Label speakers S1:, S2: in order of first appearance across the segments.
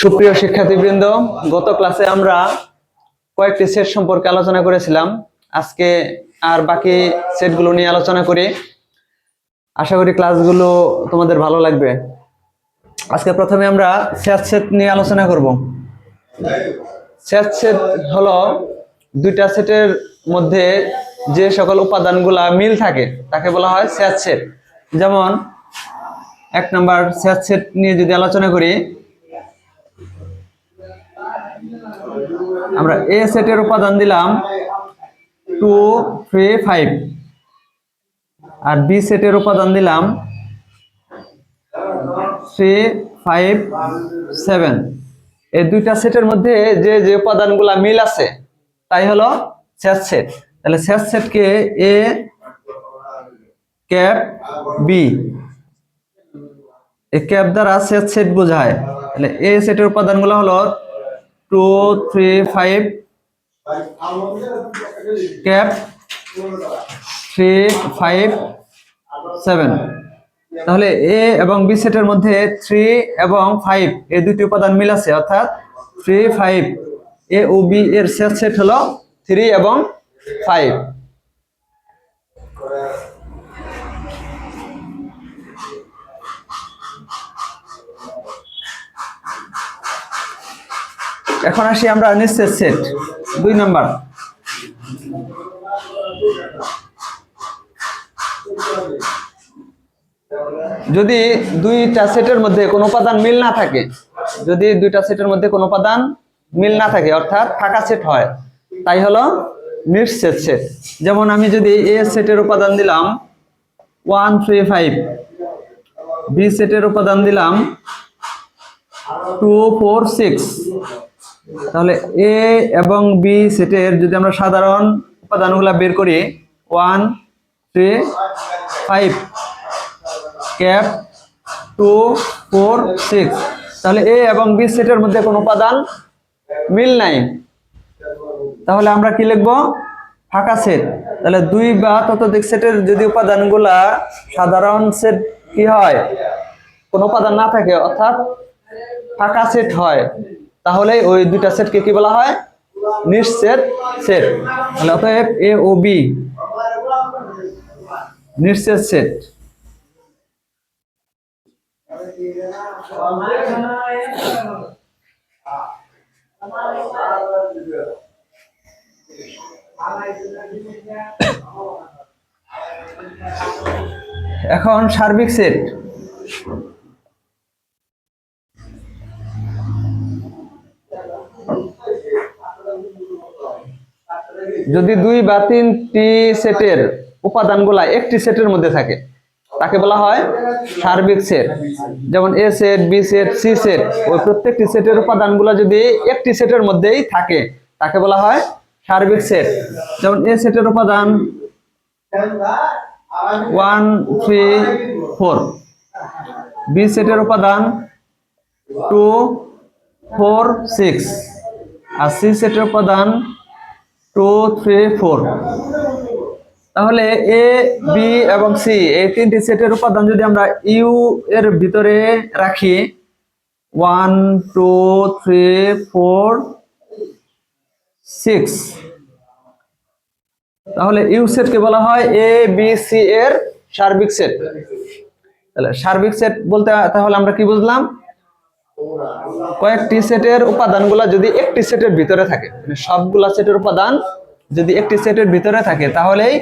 S1: সুপ্রিয় শিক্ষার্থীবৃন্দ, গত ক্লাসে আমরা কয়েকটি সেট সম্পর্কে আলোচনা করেছিলাম। আজকে আর বাকি সেটগুলো নিয়ে আলোচনা করি। আশা করি ক্লাসগুলো তোমাদের ভালো লাগবে। আজকে প্রথমে আমরা সেট সেট নিয়ে আলোচনা করব। সেট সেট হলো দুইটা সেটের মধ্যে যে সকল উপাদানগুলা মিল থাকে, তাকে বলা হয় সেট সেট যেমন, এক নম্বর সেট সেট নিয়ে যদি আলোচনা করি আমরা এ সেটের উপাদান দিলাম টু থ্রি ফাইভ আর বি সেটের উপাদান দিলাম থ্রি ফাইভ সেভেন এই দুইটা সেটের মধ্যে যে যে উপাদানগুলা মিল আছে, তাই হলো শেষ সেট তাহলে শেষ সেটকে এ ক্যাপ বি এই ক্যাপ দ্বারা শেষ সেট বোঝায়। তাহলে এ সেটের উপাদানগুলো হলো two three five cap three five seven তাহলে এ এবং বি সেটের মধ্যে থ্রি এবং ফাইভ এই দুটি উপাদান মিল আছে, অর্থাৎ থ্রি ফাইভ এ ও বি এর শেষ সেট হলো থ্রি এবং ফাইভ এখন আসি আমরা নিশ্চিত সেট দুই নাম্বার যদি দুইটা সেটের মধ্যে কোনো উপাদান মিল না থাকে, যদি দুইটা সেটের মধ্যে কোনো উপাদান মিল না থাকে, অর্থাৎ ফাঁকা সেট হয়, তাই হলো নিশ্চিত সেট যেমন আমি যদি এ সেটের উপাদান দিলাম ওয়ান থ্রি ফাইভ, বি সেটের উপাদান দিলাম টু ফোর সিক্স তাহলে এ এবং বি সেটের যদি আমরা সাধারণ উপাদানগুলো বের করি one three five cap two four six তাহলে এ এবং বি সেটের মধ্যে কোনো উপাদান মিল নাই। তাহলে আমরা কি লিখব? ফাঁকা সেট। তাহলে দুই বা ততোধিক সেটের যদি উপাদানগুলা সাধারণ সেট কি হয়? কোনো উপাদান না থাকে, অর্থাৎ ফাঁকা সেট হয়। তাহলে ওই দুইটা সেটকে কি বলা হয়? নিঃসেট সেট তাহলে অতএব এ ও বি নিঃসেট সেট এখন সার্বিক সেট যদি দুই বা তিনটি সেটের উপাদানগুলা একটি সেটের মধ্যে থাকে, তাকে বলা হয় সার্বিক সেট। যেমন A set B set C set, ওই প্রত্যেকটি সেটের উপাদানগুলো যদি একটি সেটের মধ্যেই থাকে, তাকে বলা হয় সার্বিক সেট। যেমন এ সেটের উপাদান ওয়ান, থ্রি, ফোর। বি সেটের উপাদান টু, ফোর, সিক্স। আর সি সেটের উপাদান টু থ্রি ফোর তাহলে এ বি এবং সি এই তিনটি সেটের উপাদান যদি আমরা ইউ এর ভিতরে রাখি one two three four six তাহলে ইউ সেটকে বলা হয় এ বি সি এর সার্বিক সেট। তাহলে সার্বিক সেট বলতে তাহলে আমরা কি বুঝলাম? কয়েকটি সেটের উপাদানগুলা যদি একটি সেটের ভিতরে থাকে মানে সবগুলা সেটের উপাদান যদি একটি সেটের ভিতরে থাকে, তাহলেই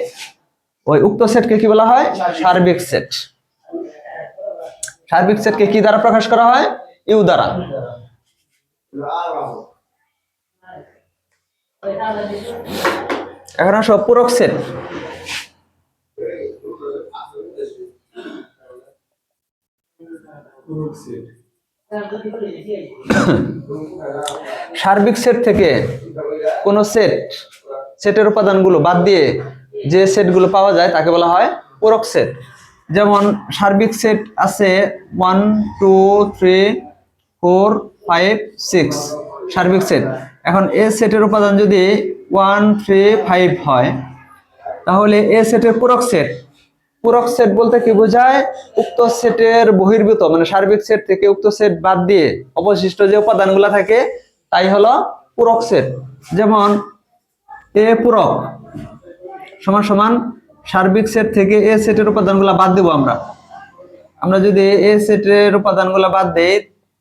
S1: ওই উক্ত সেটকে কি বলা হয়? সার্বিক সেট। সার্বিক সেটকে কি দ্বারা প্রকাশ করা হয়? ইউ দ্বারা। এখন আসো, পূরক সেট। পূরক সেট। সার্বিক সেট থেকে কোন সেট সেটের উপাদানগুলো বাদ দিয়ে যে সেটগুলো পাওয়া যায় তাকে বলা হয় পূরক সেট যেমন সার্বিক সেট আছে one two three four five six সার্বিক সেট এখন এ সেটের উপাদান যদি ওয়ান থ্রি ফাইভ হয়, তাহলে এ সেটের পূরক সেট পূরক সেট বলতে কি বোঝায়? উক্ত সেটের বহির্ভূত মানে সার্বিক সেট থেকে উক্ত সেট বাদ দিয়ে অবশিষ্ট যে উপাদানগুলো থাকে, তাই হলো পূরক সেট যেমন, এ পূরক সমান সমান সার্বিক সেট থেকে এ সেটের উপাদানগুলো বাদ দেব আমরা। আমরা যদি এ সেটের উপাদানগুলো বাদ দেই,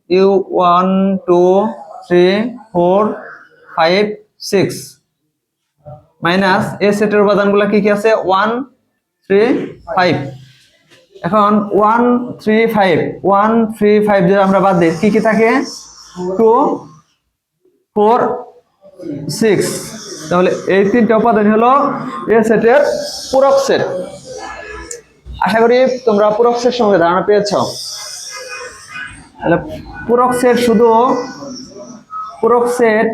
S1: U one, two, three, four, five, six, minus A সেটের উপাদানগুলো কি কি আছে? ওয়ান থ্রি ফাইভ এখন one three five one three five যদি আমরা বাদ দিই, কি কি থাকে? টু ফোর সিক্স তাহলে এই তিনটা উপাদান হলো এ সেটের পূরক সেট আশা করি তোমরা পূরক সেট সঙ্গে ধারণা পেয়েছ। তাহলে পূরক সেট শুধু পূরক সেট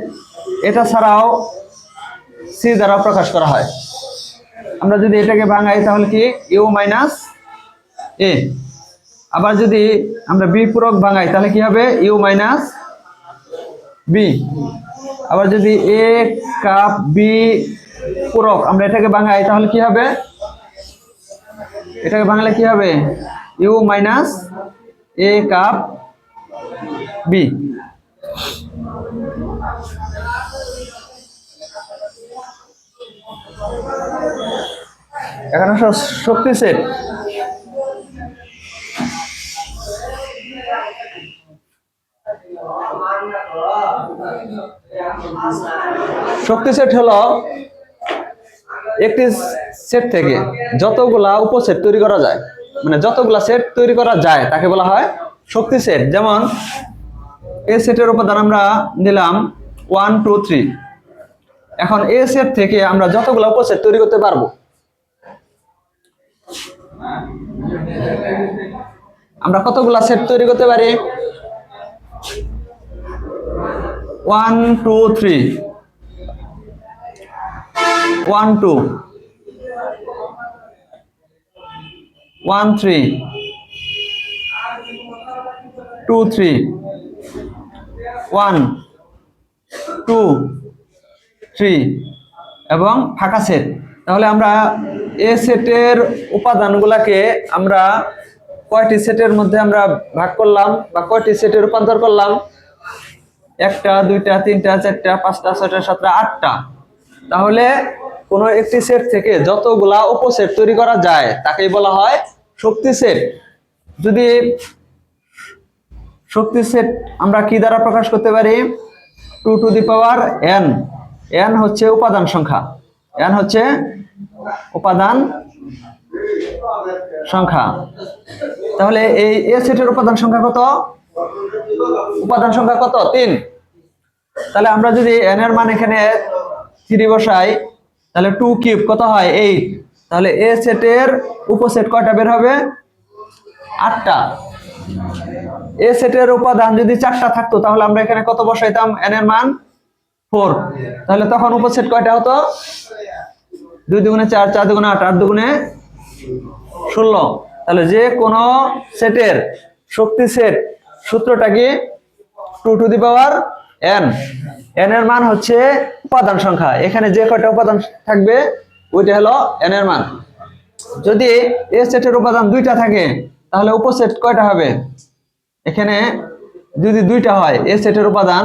S1: এটা ছাড়াও সি দ্বারা প্রকাশ করা হয়। আমরা যদি এটাকে ভাঙাই তাহলে কি? ইউ মাইনাস এ আবার যদি আমরা বি পূরক ভাঙাই, তাহলে কি হবে? ইউ মাইনাস বি আবার যদি এ কাপ বি পূরক আমরা এটাকে ভাঙাই, তাহলে কি হবে? এটাকে বাংলা কি হবে? U minus A cup B এখানে স- শক্তি সেট শক্তি সেট হলো একটি সেট থেকে যতগুলা উপসেট তৈরি করা যায় মানে যতগুলা সেট তৈরি করা যায়, তাকে বলা হয় শক্তি সেট যেমন এই সেটের উপাদান আমরা নিলাম ওয়ান টু থ্রি এখন এ সেট থেকে আমরা যতগুলা উপসেট তৈরি করতে পারব আমরা কতগুলা সেট তৈরি করতে পারি? One two three one two one three two three one two three এবং ফাঁকা সেট তাহলে আমরা এ সেটের উপাদানগুলাকে আমরা কয়টি সেটের মধ্যে আমরা ভাগ করলাম বা কয়টি সেটে রূপান্তর করলাম? একটা, দুইটা, তিনটা, চারটা, পাঁচটা, ছয়টা, সাতটা, আটটা। তাহলে কোনো একটি সেট থেকে যতগুলা উপসেট তৈরি করা যায়, তাকেই বলা হয় শক্তি সেট। যদি শক্তি সেট আমরা কি দ্বারা প্রকাশ করতে পারি? Two to the power N. N হচ্ছে উপাদান সংখ্যা। এন হচ্ছে উপাদান সংখ্যা। তাহলে এই এ সেটের উপাদান সংখ্যা কত? উপাদান সংখ্যা কত? তিন। তাহলে আমরা যদি এন এর মান এখানে থ্রি বসাই, তাহলে টু কিউব কত হয়? এইট তাহলে এ সেটের উপসেট কয়টা বের হবে? আটটা। এ সেটের উপাদান যদি চারটা থাকতো, তাহলে আমরা এখানে কত বসাইতাম? এন এর মান ফোর তাহলে তখন উপসেট কয়টা হতো? দুই দুগুণে চার চার দুগুণে আট আট দুগুণে ষোলো। তাহলে যে কোনো সেটের শক্তি সেট সূত্রটা কি? Two to the power N N এর মান হচ্ছে উপাদান সংখ্যা। এখানে যে কয়টা উপাদান থাকবে, ওইটা হলো এন এর মান। যদি এ সেটের উপাদান দুইটা থাকে, তাহলে উপসেট কয়টা হবে? এখানে যদি দুইটা হয়, এ সেটের উপাদান,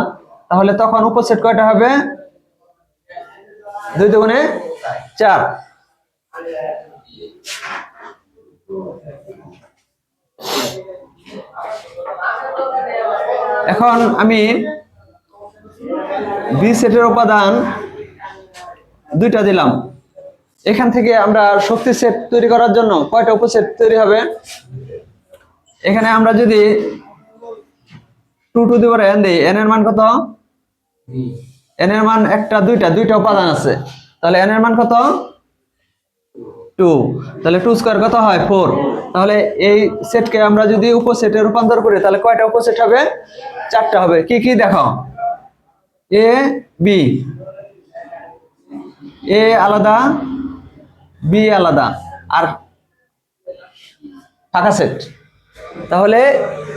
S1: তাহলে তখন উপসেট কয়টা হবে? দুই দুগুণে চার। এখন আমি বি সেটের উপাদান দুইটা দিলাম। এখান থেকে আমরা শক্তি সেট তৈরি করার জন্য কয়টা উপসেট তৈরি হবে? এখানে আমরা যদি টু টু দি এন দিই এন এর মান কত? এন এর মান একটা, দুইটা দুইটা উপাদান আছে। তাহলে এন এর মান কত? টু তাহলে টু স্কোয়ার কত হয়? ফোর তাহলে এই সেটকে আমরা যদি উপসেটে রূপান্তর করি, তাহলে কয়টা উপসেট হবে? চারটা হবে। কি কি দেখো? এ বি এ আলাদা বি আলাদা। আর ফাঁকা সেট তাহলে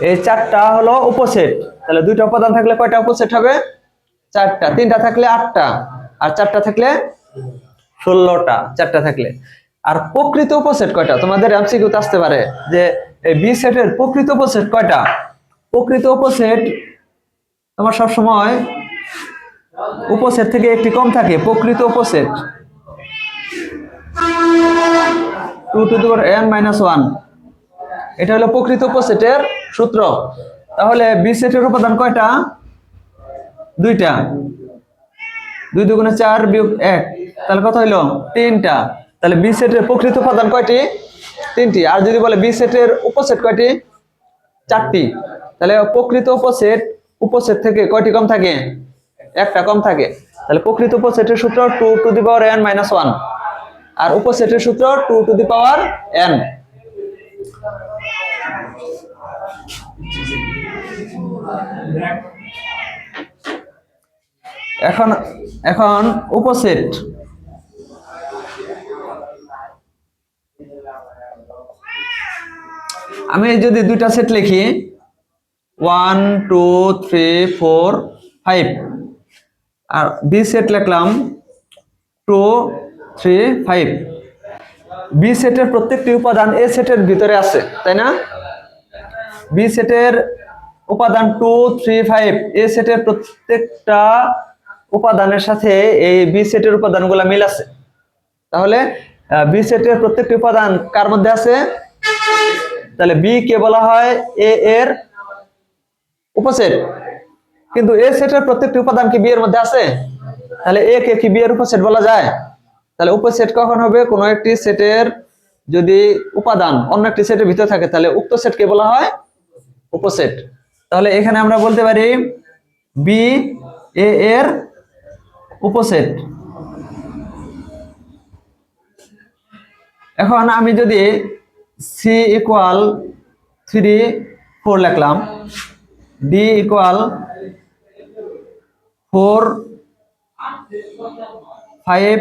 S1: এই চারটা হলো উপসেট। তাহলে দুইটা উপাদান থাকলে কয়টা উপসেট হবে? চারটা। তিনটা থাকলে আটটা, আর চারটা থাকলে ষোলোটা, চারটা থাকলে। আর প্রকৃত উপসেট কয়টা? তোমাদের এমসিকিউতে আসতে পারে যে এই বি সেটের প্রকৃত উপসেট কয়টা? প্রকৃত উপসেট তোমার সব সময় উপসেট থেকে একটি কম থাকে, প্রকৃত উপসেট। Two to the N minus one এটা হলো প্রকৃত উপসেটের সূত্র। তাহলে বি সেটের উপাদান কয়টা? দুইটা। দুই দুগুণে চার বিয়োগ এক। তাহলে কত হইল? তিনটা। তাহলে বি সেটের প্রকৃত উপাদান কয়টি? তিনটি। আর যদি বলে বি সেটের উপসেট কয়টি? চারটি। তাহলে প্রকৃত উপসেট উপসেট থেকে কয়টি কম থাকে? একটা কম থাকে। তাহলে প্রকৃত উপসেটের সূত্র two to the power N minus one. আর উপসেটের সূত্র two to the power N. এখন এখন উপসেট। আমি যদি দুইটা সেট লিখি, one, two, three, four, five. আর বি সেট লিখলাম, টু, থ্রি, ফাইভ। বি সেটের প্রত্যেকটি উপাদান এ সেটের ভিতরে আছে, তাই না? বি সেটের উপাদান টু, থ্রি, ফাইভ, এ সেটের প্রত্যেকটা উপাদানের সাথে এই বি সেটের উপাদানগুলো মিল আছে। তাহলে বি সেটের প্রত্যেকটি উপাদান কার মধ্যে আছে? তাহলে বি কে বলা হয় এ এর উপসেট। কিন্তু এ সেটের প্রত্যেকটি উপাদান কি বি এর মধ্যে আছে? তাহলে এ কে কি বি এর উপসেট বলা যায়? তাহলে উপসেট কখন হবে? কোনো একটি সেটের যদি উপাদান অন্য একটি সেটের ভিতরে থাকে, তাহলে উক্ত সেটকে বলা হয় উপসেট। তাহলে এখানে আমরা বলতে পারি বি এ এর উপসেট। এখন আমি যদি সি ইকুয়াল থ্রি ফোর লিখলাম D equal four five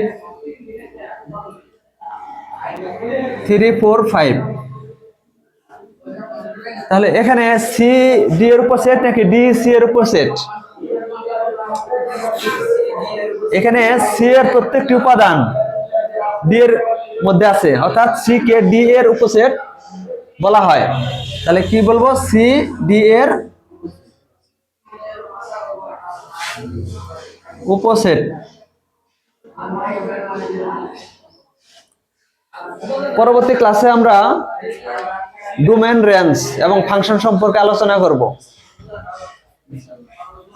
S1: three four five তাহলে এখানে সি ডি এর উপর সেট নাকি ডি সি এর উপর সেট এখানে সি এর প্রত্যেকটি উপাদান ডি এর মধ্যে আছে, অর্থাৎ সি কে ডি এর উপসেট বলা হয়। তাহলে কি বলব? সি ডি এর উপসেট। পরবর্তী ক্লাসে আমরা ডোমেন রেঞ্জ এবং ফাংশন সম্পর্কে আলোচনা করব।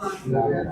S1: 嗯